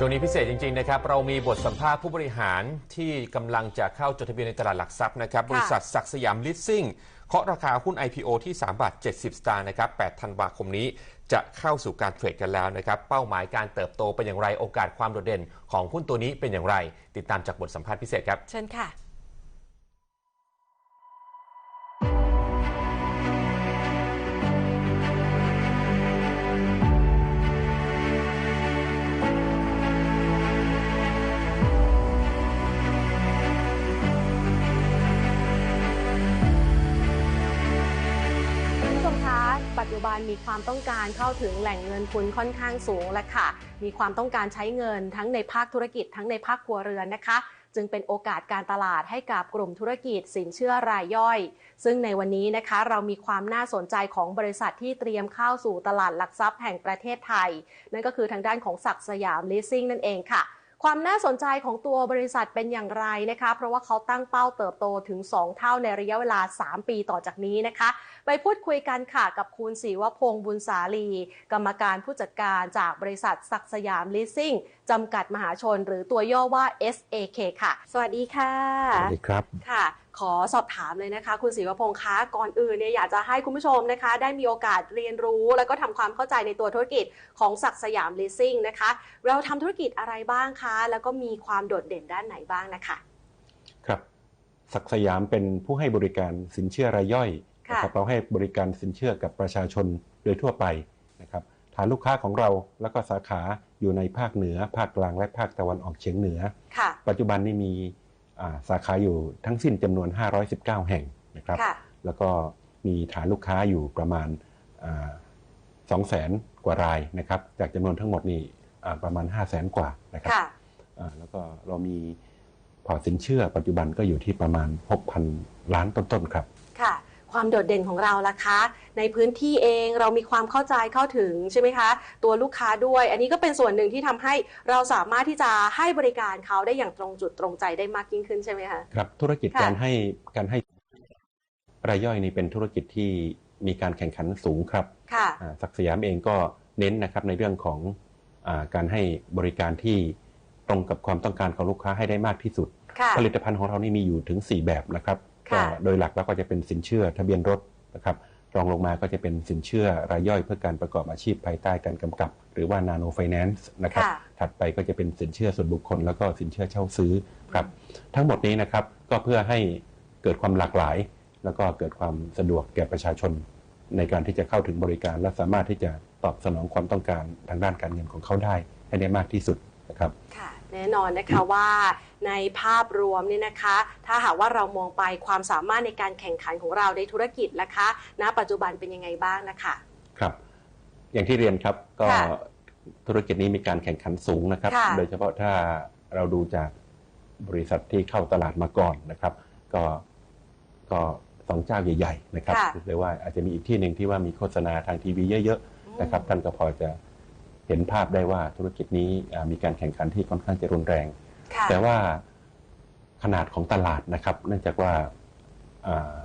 ช่วงนี้พิเศษจริง ๆ นะครับ เรามีบทสัมภาษณ์ผู้บริหารที่กำลังจะเข้าจดทะเบียนในตลาดหลักทรัพย์นะครับ บริษัทศักดิ์สยามลิสซิ่งเคาะราคาหุ้น IPO ที่ 3 บาท 70 สตางค์นะครับ 8 ธันวาคมนี้จะเข้าสู่การเทรดกันแล้วนะครับ เป้าหมายการเติบโตเป็นอย่างไร โอกาสความโดดเด่นของหุ้นตัวนี้เป็นอย่างไร ติดตามจากบทสัมภาษณ์พิเศษครับ เชิญค่ะ ความต้องการเข้าถึงแหล่งเงินทุนค่อนข้างสูงและค่ะ มีความต้องการใช้เงินทั้งในภาคธุรกิจทั้งในภาคครัวเรือนนะคะ จึงเป็นโอกาสการตลาดให้กับกลุ่มธุรกิจสินเชื่อรายย่อย ซึ่งในวันนี้นะคะเรามีความน่าสนใจของบริษัทที่เตรียมเข้าสู่ตลาดหลักทรัพย์แห่งประเทศไทย นั่นก็คือทางด้านของศักดิ์สยามลิสซิ่งนั่นเองค่ะ ความน่าสนใจของตัวบริษัทเป็นอย่างไรนะคะ เพราะว่าเขาตั้งเป้าเติบโตถึง 2 เท่าในระยะเวลา 3 ปีต่อจากนี้นะคะ ไปพูดคุยกันค่ะกับคุณศรีวพงษ์บุญสาลี กรรมการผู้จัดการจากบริษัทศักดิ์สยามลิสซิ่งจำกัดมหาชน หรือตัวย่อว่า SAK ค่ะ สวัสดีค่ะ สวัสดีครับค่ะ ขอสอบถามเลยนะคะ คุณศรีวพงษ์คะก่อนอื่นเนี่ยอยากจะให้คุณผู้ชมนะคะ ได้มีโอกาสเรียนรู้ แล้วก็ทำความเข้าใจในตัวธุรกิจของศักดิ์สยามลิสซิ่งนะคะ เราทำธุรกิจอะไรบ้างคะ แล้วก็มีความโดดเด่นด้านไหนบ้างนะคะ ครับศักดิ์สยามเป็นผู้ให้บริการสินเชื่อรายย่อยค่ะนะครับเราให้บริการสินเชื่อกับประชาชนโดยทั่วไปนะครับฐานลูกค้าของเราแล้วก็สาขาอยู่ในภาคเหนือ ภาคกลางและภาคตะวันออกเฉียงเหนือค่ะปัจจุบันนี้มีอ่า สาขาอยู่ทั้งสิ้นจำนวน 519 แห่งนะครับค่ะแล้วก็มีฐานลูกค้าอยู่ประมาณสองแสนกว่ารายนะครับ จากจำนวนทั้งหมดนี่อ่าประมาณ 5 0 0แสนกว่านะครับค่ะอ่าแล้วก็เรามีพอร์ตสินเชื่อปัจจุบันก็อยู่ที่ประมาณ 6,000 ล้านต้นๆครับ ค่ะ ความโดดเด่นของเราล่ะคะ ในพื้นที่เองเรามีความเข้าใจเข้าถึงใช่ไหมคะ ตัวลูกค้าด้วย อันนี้ก็เป็นส่วนหนึ่งที่ทำให้เราสามารถที่จะให้บริการเขาได้อย่างตรงจุดตรงใจได้มากยิ่งขึ้นใช่ไหมคะครับธุรกิจค่ะการให้การให้รายย่อยนี่เป็นธุรกิจที่มีการแข่งขันสูงครับค่ะอ่าศักดิ์สยามเองก็เน้นนะครับในเรื่องของอาการให้บริการที่ตรงกับความต้องการของลูกค้าให้ได้มากที่สุดค่ะผลิตภัณฑ์ของเรานี่มีอยู่ถึง 4 แบบนะครับ ก็ค่ะโดยหลักแล้วก็จะเป็นสินเชื่อทะเบียนรถนะครับรองลงมาก็จะเป็นสินเชื่อรายย่อยเพื่อการประกอบอาชีพภายใต้การกำกับ หรือว่านาโนไฟแนนซ์นะครับค่ะถัดไปก็จะเป็นสินเชื่อส่วนบุคคล แล้วก็สินเชื่อเช่าซื้อครับ ทั้งหมดนี้นะครับก็เพื่อให้เกิดความหลากหลาย แล้วก็เกิดความสะดวกแก่ประชาชน ในการที่จะเข้าถึงบริการ และสามารถที่จะตอบสนองความต้องการทางด้านการเงินของเขาได้ให้ได้มากที่สุดนะครับค่ะ แน่นอนนะคะว่าในภาพรวมเนี่ยนะคะ ถ้าหากว่าเรามองไปความสามารถในการแข่งขันของเราในธุรกิจนะคะ ณ ปัจจุบันเป็นยังไงบ้างนะคะครับ อย่างที่เรียนครับก็ค่ะธุรกิจนี้มีการแข่งขันสูงนะครับค่ะโดยเฉพาะถ้าเราดูจากบริษัทที่เข้าตลาดมาก่อนนะครับ ก็ก็สองเจ้าใหญ่ ๆ นะครับค่ะหรือว่าอาจจะมีอีกที่หนึ่งที่ว่ามีโฆษณาทางทีวีเยอะๆนะครับ ท่านก็พอจะ เห็นภาพได้ว่าธุรกิจนี้อ่ามีการแข่งขันที่ค่อนข้างจะรุนแรงค่ะแต่ว่าขนาดของตลาดนะครับ เนื่องจากว่าอ่า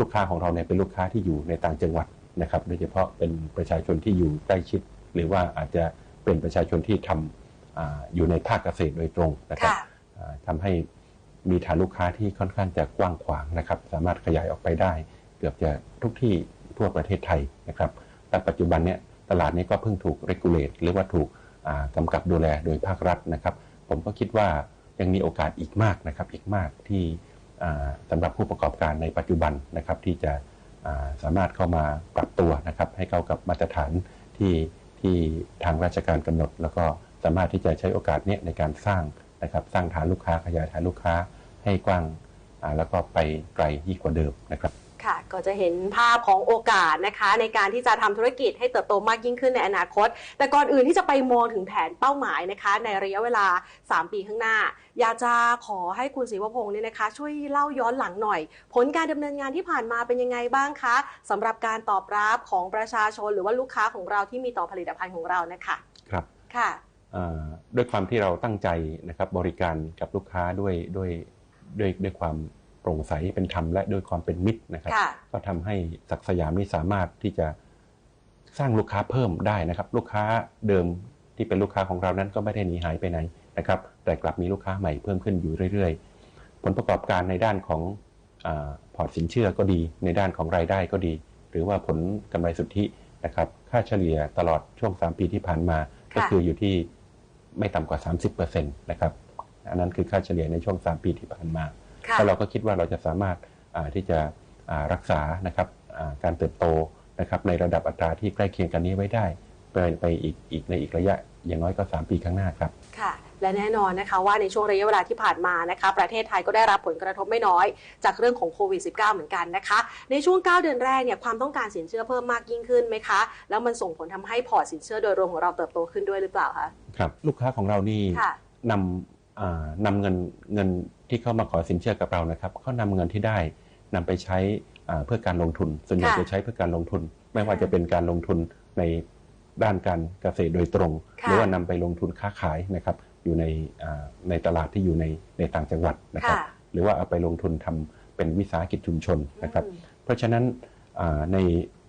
ลูกค้าของเราเนี่ยเป็นลูกค้าที่อยู่ในต่างจังหวัดนะครับ โดยเฉพาะเป็นประชาชนที่อยู่ใกล้ชิด หรือว่าอาจจะเป็นประชาชนที่ทำอาอยู่ในภาคเกษตรโดยตรงนะครับค่ะอ่าทำให้มีฐานลูกค้าที่ค่อนข้างจะกว้างขวางนะครับ สามารถขยายออกไปได้ เกือบจะทุกที่ทั่วประเทศไทยนะครับแต่ปัจจุบันเนี่ย ตลาดนี้ก็เพิ่งถูก regulate หรือว่าถูกกำกับดูแลโดยภาครัฐนะครับ ผมก็คิดว่ายังมีโอกาสอีกมากนะครับอีกมากที่สำหรับผู้ประกอบการในปัจจุบันนะครับที่จะาสามารถเข้ามาปรับตัวนะครับให้เข้ากับมาตรฐานที่ที่ทางราชการกำหนด แล้วก็สามารถที่จะใช้โอกาสเนี้ในการสร้างนะครับสร้างฐานลูกค้าขยายฐานลูกค้าให้กว้างาแล้วก็ไปไกลยิ่งกว่าเดิมนะครับ ก็จะเห็นภาพของโอกาสนะคะ ในการที่จะทำธุรกิจให้เติบโตมากยิ่งขึ้นในอนาคต แต่ก่อนอื่นที่จะไปมองถึงแผนเป้าหมายนะคะ ในระยะเวลา 3 ปีข้างหน้า อยากจะขอให้คุณศรีวพงศ์เนี่ยนะคะ ช่วยเล่าย้อนหลังหน่อย ผลการดำเนินงานที่ผ่านมาเป็นยังไงบ้างคะสำหรับการตอบรับของประชาชนหรือว่าลูกค้าของเราที่มีต่อผลิตภัณฑ์ของเรานะคะครับค่ะอ่าด้วยความที่เราตั้งใจนะครับบริการกับลูกค้าด้วยด้วยด้วยด้วยความ โปร่งใสเป็นธรรมและด้วยความเป็นมิตรนะครับค่ะก็ทำให้ศักดิ์สยามนี่สามารถที่จะสร้างลูกค้าเพิ่มได้นะครับ ลูกค้าเดิมที่เป็นลูกค้าของเรานั้นก็ไม่ได้หนีหายไปไหนนะครับ แต่กลับมีลูกค้าใหม่เพิ่มขึ้นอยู่เรื่อย ๆ ผลประกอบการในด้านของอาพอร์ตสินเชื่อก็ดี ในด้านของรายได้ก็ดี หรือว่าผลกำไรสุทธินะครับ ค่าเฉลี่ยตลอดช่วง 3 ปีที่ผ่านมา ก็คืออยู่ที่ไม่ต่ำกว่า 30%นะครับ อันนั้นคือค่าเฉลี่ยในช่วง 3 ปีที่ผ่านมาค่ะ แล้วเราก็คิดว่าเราจะสามารถอ่าที่จะอ่ารักษานะครับอ่าการเติบโตนะครับในระดับอัตราที่ใกล้เคียงกันนี้ไว้ได้ไปไปอีกอีกในอีกระยะอย่างน้อยก็ 3 ปีข้างหน้าครับค่ะและแน่นอนนะคะว่าในช่วงระยะเวลาที่ผ่านมานะคะประเทศไทยก็ได้รับผลกระทบไม่น้อย จากเรื่องของโควิด -19 เหมือนกันนะคะ ในช่วง 9 เดือนแรกเนี่ยความต้องการสินเชื่อเพิ่มมากยิ่งขึ้นไหมคะ แล้วมันส่งผลทำให้พอร์ตสินเชื่อโดยรวมของเราเติบโตขึ้นด้วยหรือเปล่าคะครับลูกค้าของเรานี่ค่ะ นำอ่านำเงินเงินที่เข้ามาขอสินเชื่อกับเรานะครับเขานำเงินที่ได้นำไปใช้อ่าเพื่อการลงทุน ส่วนใหญ่ค่ะจะใช้เพื่อการลงทุน ไม่ว่าจะเป็นการลงทุนในด้านการเกษตรโดยตรงหค่ะรือว่านำไปลงทุนค้าขายนะครับอยู่ในอ่าในตลาดที่อยู่ในในต่างจังหวัดนะครับค่ะหรือว่าเอาไปลงทุนทำเป็นวิสาหกิจชุมชนนะครับอืมเพราะฉะนั้นอ่าใน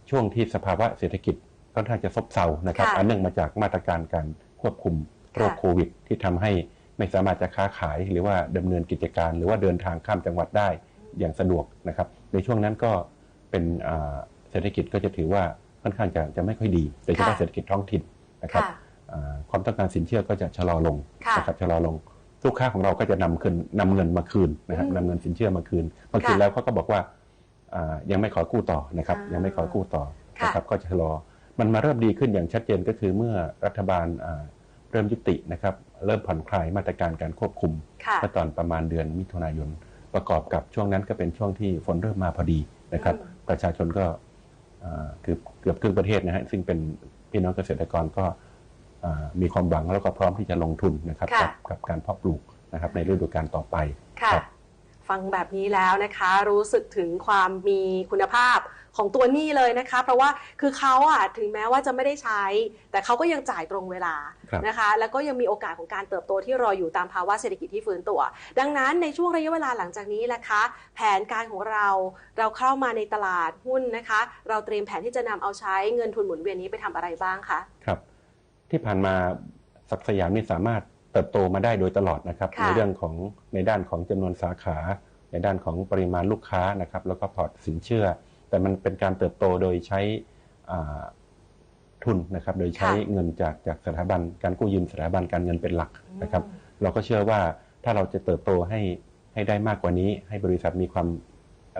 ช่วงที่สภาวะเศรษฐกิจค่อนข้างจะซบเซานะครับค่ะอันเนื่องมาจากมาตรการการควบคุมโรคค่ะโควิด ที่ทำให้ ไม่สามารถจะค้าขายหรือว่าดำเนินกิจการ หรือว่าเดินทางข้ามจังหวัดได้อย่างสะดวกนะครับ ในช่วงนั้นก็เป็นอ่าเศรษฐกิจก็จะถือว่าค่อนข้างจะจะไม่ค่อยดีโดยเฉพาะค่ะเศรษฐกิจท้องถิ่นนะครับค่ะอ่าความต้องการสินเชื่อก็จะชะลอลงค่ะนะครับชะลอลงลูกค้าของเราก็จะนำคืนนำเงินมาคืนนะครับอืมนำเงินสินเชื่อมาคืนมาคืนค่ะแล้วเขาก็บอกว่าอ่ายังไม่ขอกู้ต่อนะครับอ่ายัยังไม่ขอกู้ต่อค่ะนะครับก็จะชะลอมันมาเริ่มดีขึ้นอย่างชัดเจนก็คือเมื่อรัฐบาลอ่า เริ่มยุตินะครับเริ่มผ่อนคลายมาตรการการควบคุมค่ะเมื่อตอนประมาณเดือนมิถุนายนประกอบกับช่วงนั้นก็เป็นช่วงที่ฝนเริ่มมาพอดีนะครับอืมประชาชนก็อ่าคือเกือบครึ่งประเทศนะฮะซึ่งเป็นพี่น้องเกษตรกรก็อ่ามีความหวังแล้วก็พร้อมที่จะลงทุนนะครับค่ะกับกับการเพาะปลูกนะครับในฤดูกาลต่อไปค่ะครับ ฟังแบบนี้แล้วนะคะ รู้สึกถึงความมีคุณภาพของตัวหนี้เลยนะคะ เพราะว่าคือเขาอะถึงแม้ว่าจะไม่ได้ใช้ แต่เขาก็ยังจ่ายตรงเวลาครับนะคะ แล้วก็ยังมีโอกาสของการเติบโตที่รออยู่ตามภาวะเศรษฐกิจที่ฟื้นตัว ดังนั้นในช่วงระยะเวลาหลังจากนี้นะคะ แผนการของเราเราเข้ามาในตลาดหุ้นนะคะ เราเตรียมแผนที่จะนำเอาใช้เงินทุนหมุนเวียนนี้ไปทำอะไรบ้างคะครับ ที่ผ่านมาศักดิ์สยามนี่สามารถ เติบโตมาได้โดยตลอดนะครับค่ะในเรื่องของในด้านของจำนวนสาขา ในด้านของปริมาณลูกค้านะครับ แล้วก็พอร์ตสินเชื่อ แต่มันเป็นการเติบโตโดยใช้อ่าทุนนะครับโดยใช้ค่ะเงินจากจากสถาบันการกู้ยืมสถาบันการเงินเป็นหลักนะครับ เราก็เชื่อว่าถ้าเราจะเติบโตให้ให้ได้มากกว่านี้ ให้บริษัทมีความ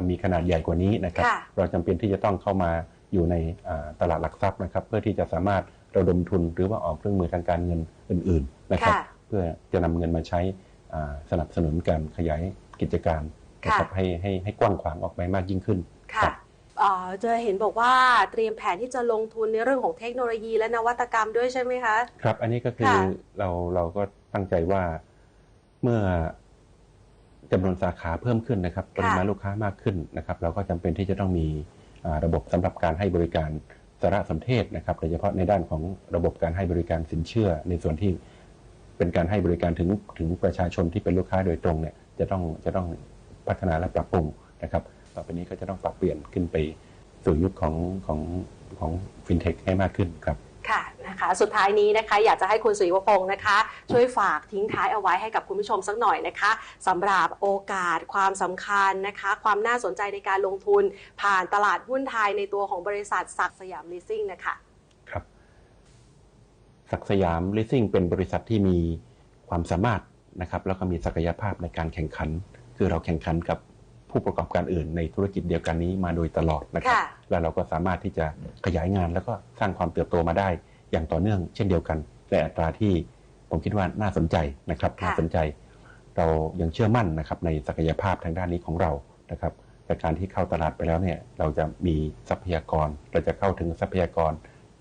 มีขนาดใหญ่กว่านี้นะครับค่ะเราจำเป็นที่จะต้องเข้ามาอยู่ในอ่าตลาดหลักทรัพย์นะครับ เพื่อที่จะสามารถระดมทุนหรือว่าออกเครื่องมือทางการเงินอื่น ๆนะครับค่ะ เพื่อจะนำเงินมาใช้อ่าสนับสนุนการขยายกิจการนะครับค่ะให้ให้ให้กว้างขวางออกไปมากยิ่งขึ้นค่ะครับเอ่อจะเห็นบอกว่าเตรียมแผนที่จะลงทุนในเรื่องของเทคโนโลยีและนวัตกรรมด้วยใช่ไหมคะ ครับ อันนี้ก็คือค่ะเราเราก็ตั้งใจว่าเมื่อจำนวนสาขาเพิ่มขึ้นนะครับปริมาณลูกค้ามากขึ้นนะครับ เราก็จำเป็นที่จะต้องมีอ่าระบบสำหรับการให้บริการสารสนเทศนะครับโดยเฉพาะในด้านของระบบการให้บริการสินเชื่อในส่วนที่ เป็นการให้บริการถึงถึงประชาชนที่เป็นลูกค้าโดยตรงเนี่ยจะต้องจะต้องพัฒนาและปรับปรุงนะครับต่อไปนี้ก็จะต้องปรับเปลี่ยนขึ้นไปสู่ยุคของของของฟินเทคให้มากขึ้นครับค่ะนะคะสุดท้ายนี้นะคะอยากจะให้คุณสุริวพงศ์นะคะ ช่วยฝากทิ้งท้ายเอาไว้ให้กับคุณผู้ชมสักหน่อยนะคะสำหรับโอกาสความสำคัญนะคะ ความน่าสนใจในการลงทุนผ่านตลาดหุ้นไทยในตัวของบริษัทศักสยามลิสซิ่งนะคะ ศักดิ์สยามลิสซิ่งเป็นบริษัทที่มีความสามารถนะครับแล้วก็มีศักยภาพในการแข่งขัน คือเราแข่งขันกับผู้ประกอบการอื่นในธุรกิจเดียวกันนี้มาโดยตลอดนะครับค่ะแล้วเราก็สามารถที่จะขยายงานแล้วก็สร้างความเติบโตมาได้อย่างต่อเนื่องเช่นเดียวกันในอัตราที่ผมคิดว่าน่าสนใจนะครับค่ะน่าสนใจ เรายังเชื่อมั่นนะครับในศักยภาพทางด้านนี้ของเรานะครับจากการที่เข้าตลาดไปแล้วเนี่ยเราจะมีทรัพยากรเราจะเข้าถึงทรัพยากร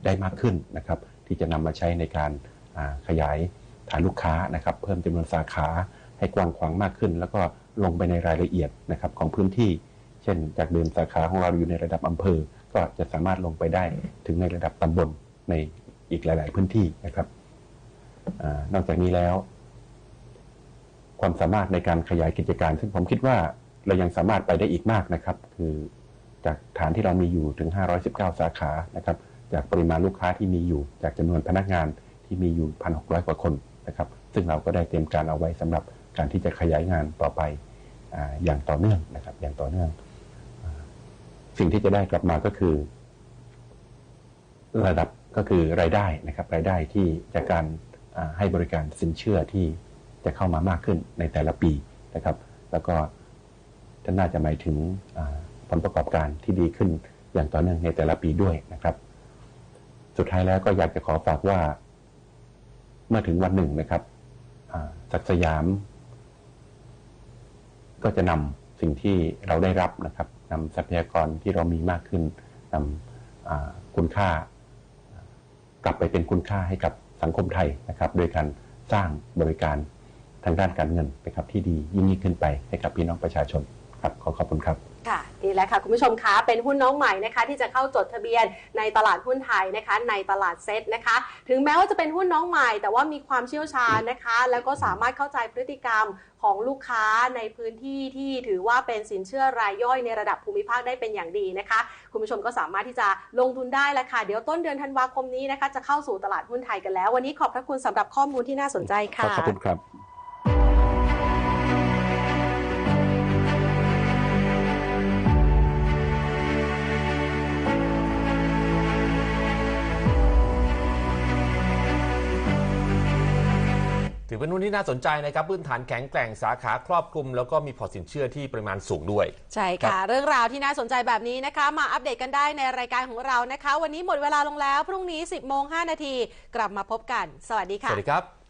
ได้มากขึ้นนะครับ ที่จะนำมาใช้ในการขยายฐานลูกค้านะครับเพิ่มจำนวนสาขาให้กว้างขวางมากขึ้น แล้วก็ลงไปในรายละเอียดนะครับของพื้นที่ เช่น จากเดิมสาขาของเราอยู่ในระดับอำเภอ ก็จะสามารถลงไปได้ถึงในระดับตำบลในอีกหลาย ๆ พื้นที่นะครับอนอกจากนี้แล้ว ความสามารถในการขยายกิจการ ซึ่งผมคิดว่าเรายังสามารถไปได้อีกมากนะครับ คือจากฐานที่เรามีอยู่ถึง 519 สาขานะครับ จากปริมาณลูกค้าที่มีอยู่ จากจำนวนพนักงานที่มีอยู่ 1,600 กว่าคนนะครับ ซึ่งเราก็ได้เตรียมการเอาไว้สำหรับการที่จะขยายงานต่อไปออย่างต่อเนื่องนะครับ อย่างต่อเนื่องอสิ่งที่จะได้กลับมาก็คือ ระดับก็คือรายได้นะครับ รายได้ที่จากการให้บริการสินเชื่อที่จะเข้ามามากขึ้นในแต่ละปีนะครับ แล้วก็จะน่าจะหมายถึงผลประกอบการที่ดีขึ้นอย่างต่อเนื่องในแต่ละปีด้วยนะครับ สุดท้ายแล้วก็อยากจะขอฝากว่า เมื่อถึงวันหนึ่งนะครับศักสยาม ก็จะนำสิ่งที่เราได้รับนะครับนำทรัพยากรที่เรามีมากขึ้นนำคุณค่า กลับไปเป็นคุณค่าให้กับสังคมไทยนะครับ โดยการสร้างบริการทางด้านการเงินนะครับที่ดียิ่งยิ่งขึ้นไปให้กับพี่น้องประชาชนครับขอขอบคุณครับ ค่ะนี่แหละค่ะ คุณผู้ชมคะเป็นหุ้นน้องใหม่นะคะ ที่จะเข้าจดทะเบียนในตลาดหุ้นไทยนะคะ ในตลาดเซ็ตนะคะ ถึงแม้ว่าจะเป็นหุ้นน้องใหม่ แต่ว่ามีความเชี่ยวชาญนะคะ แล้วก็สามารถเข้าใจพฤติกรรมของลูกค้าในพื้นที่ที่ถือว่าเป็นสินเชื่อรายย่อยในระดับภูมิภาคได้เป็นอย่างดีนะคะ คุณผู้ชมก็สามารถที่จะลงทุนได้แล้วค่ะ เดี๋ยวต้นเดือนธันวาคมนี้นะคะ จะเข้าสู่ตลาดหุ้นไทยกันแล้ว วันนี้ขอบพระคุณสำหรับข้อมูลที่น่าสนใจค่ะขอบคุณครับ ถือเป็นหุ้นที่น่าสนใจนะครับพื้นฐานแข็งแกร่งสาขาครอบคลุม แล้วก็มีพอร์ตสินเชื่อที่ปริมาณสูงด้วย ใช่ค่ะ เรื่องราวที่น่าสนใจแบบนี้นะคะ มาอัปเดตกันได้ในรายการของเรานะคะ วันนี้หมดเวลาลงแล้ว พรุ่งนี้ 10โมง5นาทีกลับมาพบกัน สวัสดีสค่ะวัสดีครับ